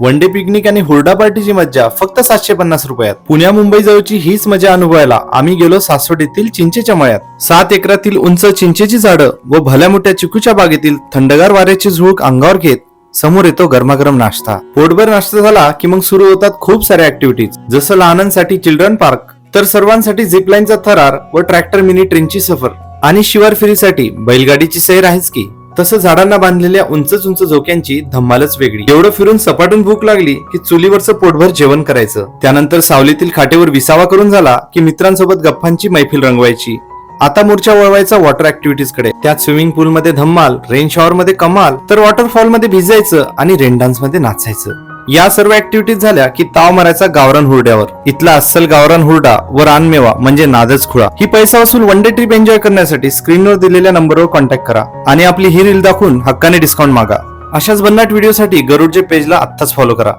One day picnic आणि हुरडा पार्टीची मज्जा फक्त सातशे पन्नास रुपयात. पुण्या मुंबई जवळची हीच मजा अनुभवायला आम्ही गेलो सासवडीतील चिंचेच्या मळ्यात. सात एकरातील उंच चिंचेची झाडं व भल्या मोठ्या चिकूच्या बागेतील थंडगार वाऱ्याची झुळूक अंगावर घेत समोर येतो गरमागरम नाश्ता. पोटभर नाश्ता झाला की मग सुरू होतात खूप साऱ्या ऍक्टिव्हिटीज जसं लहानांसाठी चिल्ड्रन पार्क तर सर्वांसाठी झिपलाईनचा थरार व ट्रॅक्टर मिनी ट्रेनची सफर. आणि शिवार फेरीसाठी बैलगाडीची सैर आहेच की. तसं झाडांना बांधलेल्या उंच उंच झोक्यांची धम्मालच वेगळी. एवढं फिरून सपाटून भूक लागली की चुलीवरचं पोटभर जेवण करायचं. त्यानंतर सावलीतील खाटेवर विसावा करून झाला की मित्रांसोबत गप्पांची मैफिल रंगवायची. आता मोर्चा वळवायचा वॉटर ऍक्टिव्हिटीजकडे. त्यात स्विमिंग पूल मध्ये धम्माल रेन शॉवर मध्ये कमाल तर वॉटरफॉलमध्ये भिजायचं आणि रेन डान्समध्ये नाचायचं. या सर्व ऍक्टिव्हिटीज झाल्या की ताव मारायचा गावरान हुरड्यावर. इथला अस्सल गावरान हुरडा व रानमेवा म्हणजे नादच खुळा. ही पैसा वसूल वन डे ट्रिप एन्जॉय करण्यासाठी स्क्रीनवर दिलेल्या नंबरवर कॉन्टॅक्ट करा आणि आपली ही रील दाखवून हक्काने डिस्काउंट मागा. अशाच भन्नाट व्हिडिओसाठी गरुडचे पेजला आत्ताच फॉलो करा.